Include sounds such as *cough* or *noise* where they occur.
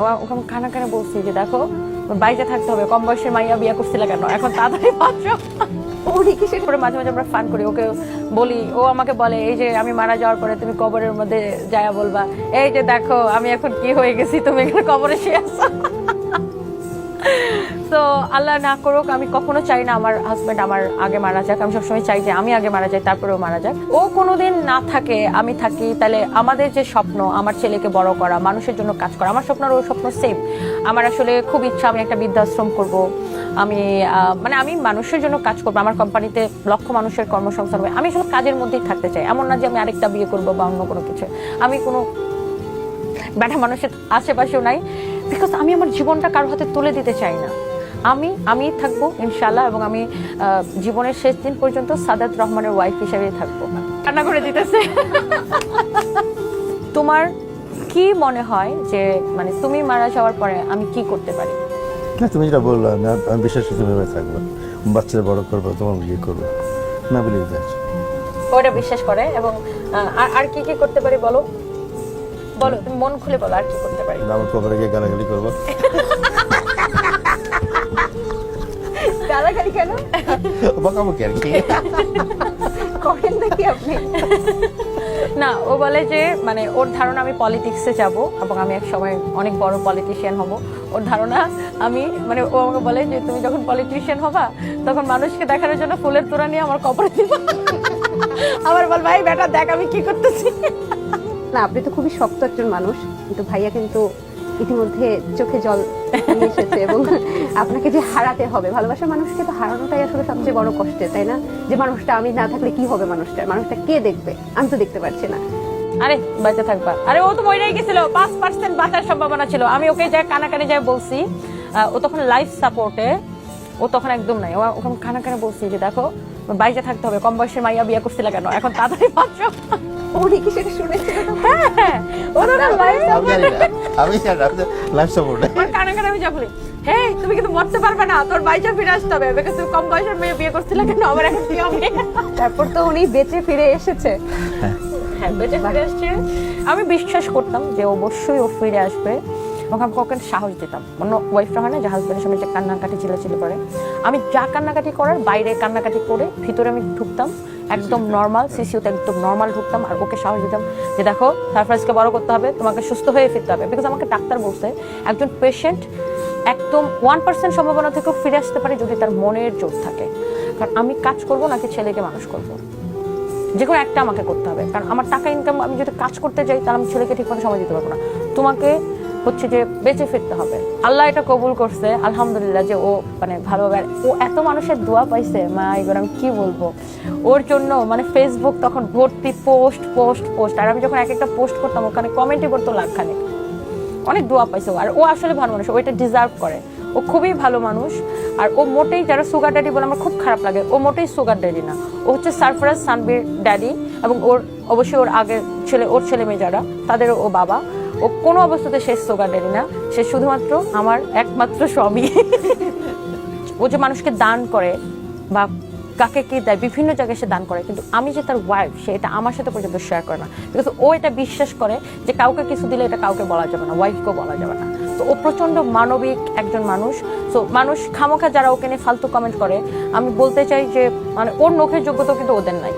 ও- ওখানে খানা খানা বলছি যে, দেখো বাইকে থাকতে হবে, কম বয়সের মাইয়া বিয়া করছিল কেন? এখন তাড়াতাড়ি উনি কি সেটা করে মাঝে মাঝে আমরা ফান করি, ওকে বলি, ও আমাকে বলে, এই যে, আমি মারা যাওয়ার পরে তুমি কবরের মধ্যে যায়া বলবা, এই যে দেখো, আমি এখন কি হয়ে গেছি, তুমি এখানে কবরে শুয়ে আছো। তো আল্লাহ না করুক, আমি কখনো চাই না আমার হাজব্যান্ড আমার আগে মারা যাক। আমি সবসময় চাই যে আমি আগে মারা যাই তারপরে ও মারা যাক। ও কোনোদিন না থাকে, আমি থাকি, তাহলে আমাদের যে স্বপ্ন, আমার ছেলেকে বড় করা, মানুষের জন্য কাজ করা, আমার স্বপ্ন আর ওর স্বপ্ন সেম আমার আসলে খুব ইচ্ছা, আমি একটা বৃদ্ধাশ্রম করব। আমি মানে আমি মানুষের জন্য কাজ করব, আমার কোম্পানিতে লক্ষ মানুষের কর্মসংস্থান হবে। আমি আসলে কাজের মধ্যেই থাকতে চাই, এমন না যে আমি আরেকটা বিয়ে করব বা অন্য কোনো কিছু। আমি কোনো ব্যাটা মানুষের আশেপাশেও নাই বিকজ আমি আমার জীবনটা কারোর হাতে তুলে দিতে চাই না। আমি আমি থাকব ইনশাল্লাহ এবং আমি জীবনের শেষ দিন পর্যন্ত সাদাত রহমানের ওয়াইফ হিসেবেই থাকব। রান্না করে দিতেছে। *laughs* তোমার কি মনে হয় যে মানে তুমি মারা যাওয়ার পরে আমি কি করতে পারি? না তুমি যেটা বলল আমি আমি বিশ্বাস করি তুমি থাকব। বাচ্চারা বড় করব তোমার বিয়ে করব। না দ্যাট ওটা বিশ্বাস করে এবং আর- আর কি কি করতে পারি বলো? বলো তুমি মন খুলে বলো আর কি করতে পারি? আমার কবরে গিয়ে গালাগালি করব। *laughs* গালাগালি কেন? বকাবকি আর কি। করেন নাকি আপনি? না ও বলে যে মানে ওর ধারণা আমি পলিটিক্সে যাব এবং আমি এক সময় অনেক বড় পলিটিশিয়ান হব। ওর ধারণা আমি মানে ও আমাকে বলে যে তুমি যখন পলিটিশিয়ান হবা তখন মানুষকে দেখানোর জন্য ফুলের তোড়া নিয়ে আমার কপরে দিব। আমার বল ভাই বেটা দেখ আমি কি করতেছি। না আপনি তো খুবই শক্ত একজন মানুষ কিন্তু ভাইয়া কিন্তু ইতিমধ্যে চোখে জল এসেছে এবং আপনাকে যে হারাতে হবে ভালোবাসার মানুষকে তো হারানোটাই আসলে সবচেয়ে বড় কষ্টে তাই না? যে মানুষটা আমি না থাকলে কি হবে মানুষটা মানুষটা কে দেখবে? আমি তো দেখতে পাচ্ছি না। আরে বাচ্চা থাকবা। আরে ও তো মরেই গেছিল। পাঁচ পার্সেন্ট বাঁচার সম্ভাবনা ছিল। আমি ওকে যা কানাকানি যাই বলছি ও তখন লাইফ সাপোর্টে ও তখন একদম নাই। ও ওখানে খানা খানা বলছি যে দেখো বাড়িতে থাকতে হবে। কম বয়সের মাইয়া বিয়া করছিল কেন? এখন তাড়াতাড়ি পাঁচশো উনি কি সেটা শুনেছিল হ্যাঁ ও তো লাইফ আমি লাইফ সাপোর্ট আমার কানে কানে আমি হে তুমি কিন্তু মরতে পারবে না তোর বাইচা ফিরে আসতে হবে। বিকজ তুমি কম বয়সের মেয়ে বিয়ে করছিলে কেন? আমার এখন কি হবে। তারপর তো উনি বেঁচে ফিরে এসেছে। হ্যাঁ। বেঁচে ফিরে আসছে। আমি বিশ্বাস করতাম যে অবশ্যই ও ফিরে আসবে। এবং আমি কখন সাহস দিতাম। অন্য ওয়াইফরা হয় না যে হাজব্যান্ডের সামনে যে কান্নাকাটি চিলাচিলি করে। আমি যা কান্নাকাটি করার বাইরে কান্নাকাটি করে ভিতরে আমি ঢুকতাম। একদম নর্মাল সিসিউতে একদম নর্মাল ঢুকতাম আর ওকে সাহস দিতাম যে দেখো সারপ্রাইজকে বড় করতে হবে, তোমাকে সুস্থ হয়ে ফিরতে হবে। বিকজ আমাকে ডাক্তার বলছে, একজন পেশেন্ট একদম ওয়ান পার্সেন্ট সম্ভাবনা থেকেও ফিরে আসতে পারে যদি তার মনের জোর থাকে। কারণ আমি কাজ করব নাকি ছেলেকে মানুষ করব? যে কোনো একটা আমাকে করতে হবে। কারণ আমার টাকা ইনকাম আমি যদি কাজ করতে যাই, তাহলে আমি ছেলেকে ঠিক মতো সময় দিতে পারব না। তোমাকে হচ্ছে যে বেঁচে ফিরতে হবে। আল্লাহ এটা কবুল করছে, আলহামদুলিল্লাহ যে ও মানে ভালোভাবে ও এত মানুষের দোয়া পাইছে, মা এবার আমি কি বলব? ওর জন্য মানে ফেসবুক তখন ভর্তি পোস্ট পোস্ট পোস্ট আর আমি যখন এক একটা পোস্ট করতাম, ওখানে কমেন্টই করতো লাখখানেক। অনেক দোয়া পাইছে। আর ও আসলে ভালো মানুষ, ও এটা ডিজার্ভ করে। ও খুবই ভালো মানুষ। আর ও মোটেই যারা সুগার ড্যাডি বলে আমার খুব খারাপ লাগে, ও মোটেই সুগার ড্যাডি না। ও হচ্ছে সারফরাজ সানবির ড্যাডি এবং ওর অবশ্যই ওর আগের ছেলে ওর ছেলে মেয়ে যারা, তাদেরও ও বাবা। ও কোনো অবস্থাতে সে সুগার ড্যাডি না। সে শুধুমাত্র আমার একমাত্র স্বামী। ও যে মানুষকে দান করে বা কাকে কি দেয়, বিভিন্ন জায়গায় সে দান করে, কিন্তু আমি যে তার ওয়াইফ সে এটা আমার সাথে পর্যন্ত শেয়ার করে না। বিকজ ও এটা বিশ্বাস করে যে কাউকে কিছু দিলে এটা কাউকে বলা যাবে না ওয়াইফকেও বলা যাবে না। তো ও প্রচণ্ড মানবিক একজন মানুষ। তো মানুষ খামোখা যারা ওকে নিয়ে ফালতু কমেন্ট করে, আমি বলতে চাই যে মানে ওর নখের যোগ্যতা কিন্তু ওদের নাই।